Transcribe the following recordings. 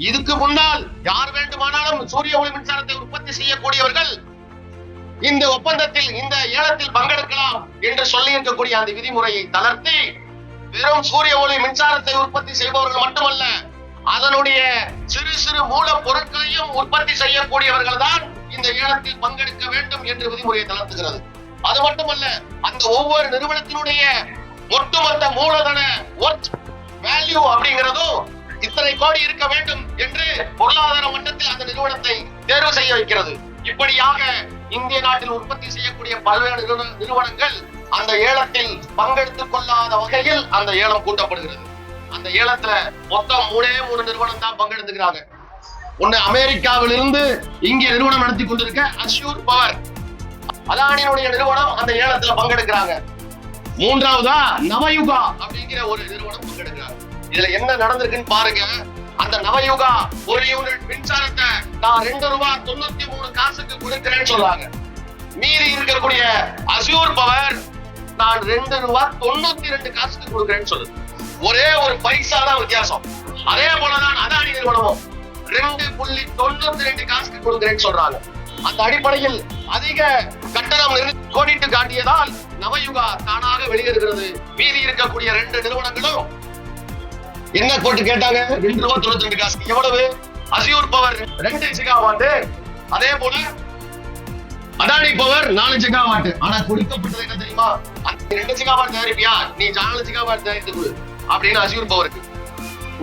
இதுக்கு முன்னால் யார் வேண்டுமானாலும் சூரிய ஒளி மின்சாரத்தை உற்பத்தி செய்யக்கூடியவர்கள் இந்த ஒப்பந்தத்தில் இந்த ஏலத்தில் பங்கெடுக்கலாம் என்று சொல்லி இருக்கக்கூடிய அந்த விதிமுறையை தளர்த்தி வெறும் சூரிய ஒளி மின்சாரத்தை உற்பத்தி செய்பவர்கள் மட்டுமல்ல அதனுடைய சிறு சிறு மூல பொருட்களையும் உற்பத்தி செய்யக்கூடியவர்கள் தான் இந்த ஏலத்தில் பங்கெடுக்க வேண்டும் என்று விதிமுறையை தளர்த்துகிறது. அது மட்டுமல்ல அந்த ஒவ்வொரு நிறுவனத்தினுடைய ஒட்டுமொத்த மூலதன வேல்யூ இத்தனை கோடி இருக்க வேண்டும் என்று பொருளாதார மட்டத்தில் அந்த நிறுவனத்தை தேர்வு செய்ய வைக்கிறது. இப்படியாக இந்திய நாட்டில் உற்பத்தி செய்யக்கூடிய பல்வேறு நிறுவன- நிறுவனங்கள் அந்த ஏலத்தில் பங்கெடுத்துக் கொள்ளாத வகையில் அந்த ஏலம் கூட்டப்படுகிறது அந்த ஏலத்துல மொத்தம் மூணே மூணு நிறுவனம் தான் பங்கெடுத்துக்கிறாங்க. ஒண்ணு அமெரிக்காவில் இருந்து இங்கே நிறுவனம் நடத்தி கொண்டிருக்க அஷ்யூர் பவர் அதானியினுடைய நிறுவனம் அந்த ஏலத்துல பங்கெடுக்கிறாங்க. மூன்றாவதா நவயுகா அப்படிங்கிற ஒரு நிறுவனம் பங்கெடுக்கிறாங்க. இதுல என்ன நடந்திருக்குன்னு பாருங்க. அந்த நவயுகா ஒரு யூனிட் மின்சாரத்தை நான் ரெண்டு ரூபாய் தொண்ணூத்தி மூணு காசுக்கு கொடுக்கிறேன்னு சொல்றாங்க. மீறி இருக்கக்கூடிய அசியூர் பவர் நான் ரெண்டு ரூபாய் தொண்ணூத்தி ரெண்டு காசுக்கு கொடுக்கிறேன்னு சொல்லுது. ஒரே ஒரு பைசா தான் வித்தியாசம். அதே போலதான் அதானி நிறுவனமும் ரெண்டு புள்ளி தொண்ணூத்தி ரெண்டு காசுக்கு கொடுக்கிறேன்னு சொல்றாங்க. அந்த அடிப்படையில் அதிக கட்டணம் கோடிட்டு காட்டியதால் நவயுகா தானாக வெளியேறுகிறது. மீறி இருக்கக்கூடிய ரெண்டு நிறுவனங்களும் என்ன போட்டு கேட்டாங்க? ரெண்டு ரூபா தொண்ணூத்தி ரெண்டு காசு. எவ்வளவு? அசியூர் பவர் ரெண்டு ஜிகாவாட்டு அதே போல அதானி பவர் நாலு ஜிகாவாட் ஆனா கொடுக்கப்பட்டது என்ன தெரியுமா? ரெண்டு ஜிகாவாட் தயாரிப்பியா? நீ நாலு ஜிகாவாட் தயாரித்து கொடு அப்படின்னு அசியூர் பவருக்கு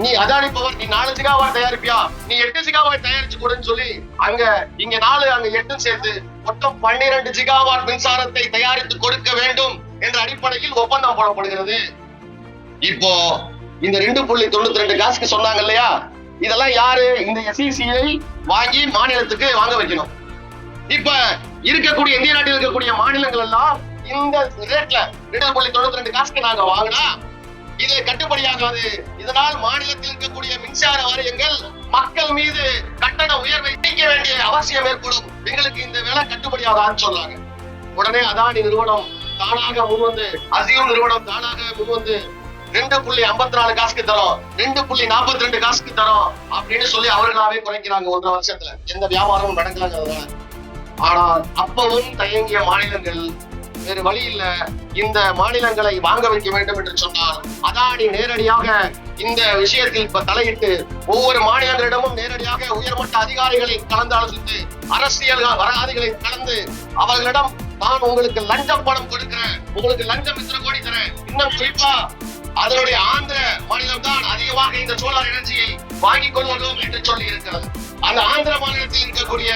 நீ அதானி பவர் நீ நாலு ஜிகாவாட் தயாரிப்பியா? நீ எட்டு ஜிகாவாட் தயாரிச்சு கொடுன்னு சொல்லி அங்க இங்க நாலு அங்க எட்டும் சேர்த்து மொத்தம் பன்னிரண்டு ஜிகாவாட் மின்சாரத்தை தயாரித்து கொடுக்க வேண்டும் என்ற அடிப்படையில் ஒப்பந்தம் போடப்படுகிறது. இப்போ இந்த ரெண்டு புள்ளி தொண்ணூத்தி ரெண்டு காசுக்கு சொன்னாங்க இல்லையா? இதெல்லாம் யாரு? இந்த எஸ்இசிஐ வாங்கி மாநிலத்துக்கு வாங்க வைக்கணும். இப்ப இருக்கக்கூடிய இந்திய நாட்டில் இருக்கக்கூடிய மாநிலங்கள் எல்லாம் இந்த ரேட்ல ரெண்டு புள்ளி தொண்ணூத்தி ரெண்டு காசுக்கு நாங்க வாங்கினா இது கட்டுப்படியாகாது. இதனால் மாநிலத்தில் இருக்கக்கூடிய மின்சார வாரியங்கள் மக்கள் மீது கட்டண உயர்வை நீக்க வேண்டிய அவசியம் ஏற்படும். எங்களுக்கு இந்த வேலை கட்டுப்படியாகான்னு சொன்னாங்க. உடனே அதானி நிறுவனம் தானாக முன்வந்து அசியூம் நிறுவனம் தானாக முன்வந்து ரெண்டு புள்ளி ஐம்பத்தி நாலு காசுக்கு தரோம். ரெண்டு புள்ளி நாற்பத்தி ரெண்டு காசுக்கு தரோம். அப்படின்னு சொல்லி அவர்களாவே குறைக்கிறாங்க ஒன்றரை வருஷத்துல. எந்த வியாபாரமும் நடக்கலங்கிறதுனால. ஆனால் அப்பவும் தயங்கிய மாநிலங்கள் வேறு வழி இல்ல. இந்த மாநிலங்களை வாங்க வைக்க வேண்டும் என்று சொன்னால் அதானி நேரடியாக இந்த விஷயத்தில் இப்ப தலையிட்டு ஒவ்வொரு மாநிலங்களிடமும் நேரடியாக உயர்மட்ட அதிகாரிகளை கலந்து ஆலோசித்து அரசியல் வராதிகளை கலந்து அவர்களிடம் நான் உங்களுக்கு லஞ்சம் பணம் கொடுக்கிறேன். உங்களுக்கு லஞ்சம் இத்தனை கோடி தரேன். இன்னும் குறிப்பா அதனுடைய ஆந்திர மாநிலம் தான் அதிகமாக இந்த சோலார் எனர்ஜியை வாங்கிக் கொள்வதும் என்று சொல்லி இருக்கிறது அந்த ஆந்திர மாநிலத்தில் இருக்கக்கூடிய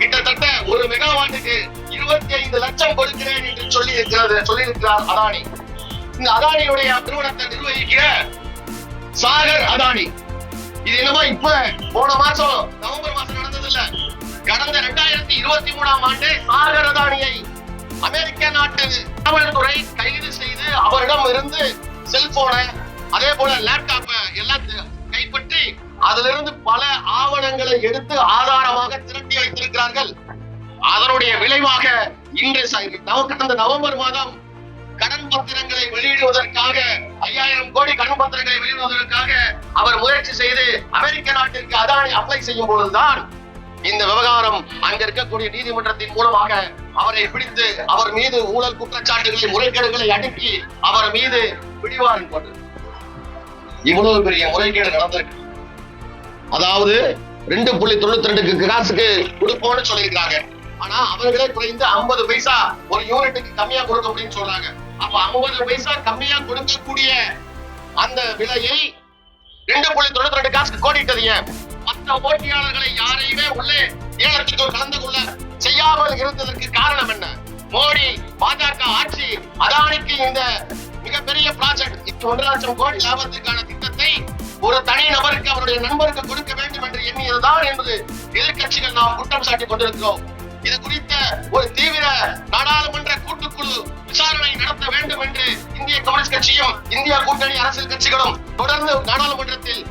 கிட்டத்தட்ட ஒரு மெகாவாட்டுக்கு இருபத்தி ஐந்து லட்சம் கொடுக்கிறேன் என்று சொல்லி இருக்கிறது சொல்லி இருக்கிறார் அதானி. இந்த அதானியுடைய நிறுவனத்தை நிர்வகிக்கிற சாகர் அதானி. இது என்னமா இப்ப போன மாசம் நவம்பர் மாசம் நடந்தது இல்ல கடந்த ரெண்டாயிரத்தி இருபத்தி மூணாம் ஆண்டு சாகர் அதானியை அமெரிக்க நாட்டு காவல்துறை கைது செய்து அவரிடம் இருந்து செல்போனை அதே போல லேப்டாப்பை எல்லாத்தையும் கைப்பற்றி அதிலிருந்து பல ஆவணங்களை எடுத்து ஆதாரமாக திரட்டி வைத்திருக்கிறார்கள். அதனுடைய விளைவாக இன்று கடந்த நவம்பர் மாதம் கடன் பத்திரங்களை வெளியிடுவதற்காக ஐயாயிரம் கோடி கடன் பத்திரங்களை வெளியிடுவதற்காக அவர் முயற்சி செய்து அமெரிக்க நாட்டிற்கு அதானி அப்ளை செய்யும் பொழுதுதான் இந்த விவகாரம் அங்க இருக்கக்கூடிய நீதிமன்றத்தின் மூலமாக அவரை பிடித்து அவர் மீது ஊழல் குற்றச்சாட்டுகளை முறைகேடுகளை அடுக்கி அவர் மீது பிடிவாரன் போட்டது. இவ்வளவு பெரிய முறைகேடு நடந்திருக்கு. அதாவது ரெண்டு புள்ளி தொண்ணூத்தி ரெண்டுக்கு காசுக்கு கொடுப்போம்னு சொல்லியிருக்காங்க. ஆனா அவர்களே குறைந்து ஐம்பது பைசா ஒரு யூனிட்டுக்கு கம்மியா கொடுக்க அப்படின்னு சொல்றாங்க. அப்ப ஐம்பது பைசா கம்மியா கொடுக்கக்கூடிய அந்த விலையை ரெண்டு புள்ளி தொண்ணூத்தி ரெண்டு காசுக்கு கோடிட்டது ஏன்? மற்ற போட்டியாளர்களை யாரையுமே உள்ளே ஏலத்துக்கு கலந்து கொள்ள முடியாமல் இருந்ததற்கு காரணம் என்ன? மோடி பாஜக ஆட்சி அதானிக்கு இந்த மிகப்பெரிய ப்ராஜெக்ட் ஒன்றரை லட்சம் கோடி லாபத்திற்கான திட்டத்தை ஒரு தனி நபருக்கு அவருடைய நண்பருக்கு கொடுக்க வேண்டும் என்று எண்ணியதுதான் என்பது எதிர்கட்சிகள் நாம் குற்றம் சாட்டிக் கொண்டிருக்கிறோம். இது குறித்த ஒரு தீவிர நாடாளுமன்ற கூட்டுக்குழு விசாரணை நடத்த வேண்டும் என்று இந்திய கம்யூனிஸ்ட் கட்சியும் இந்திய கூட்டணி அரசியல் கட்சிகளும் தொடர்ந்து நாடாளுமன்றத்தில்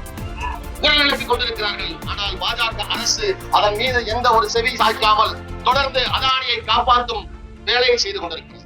குரல் கொண்டிருக்கிறார்கள். ஆனால் பாஜக அரசு அதன் மீது எந்த ஒரு செவி சாய்க்காமல் தொடர்ந்து அதானியை காப்பாற்றும் வேலையை செய்து கொண்டிருக்கிறது.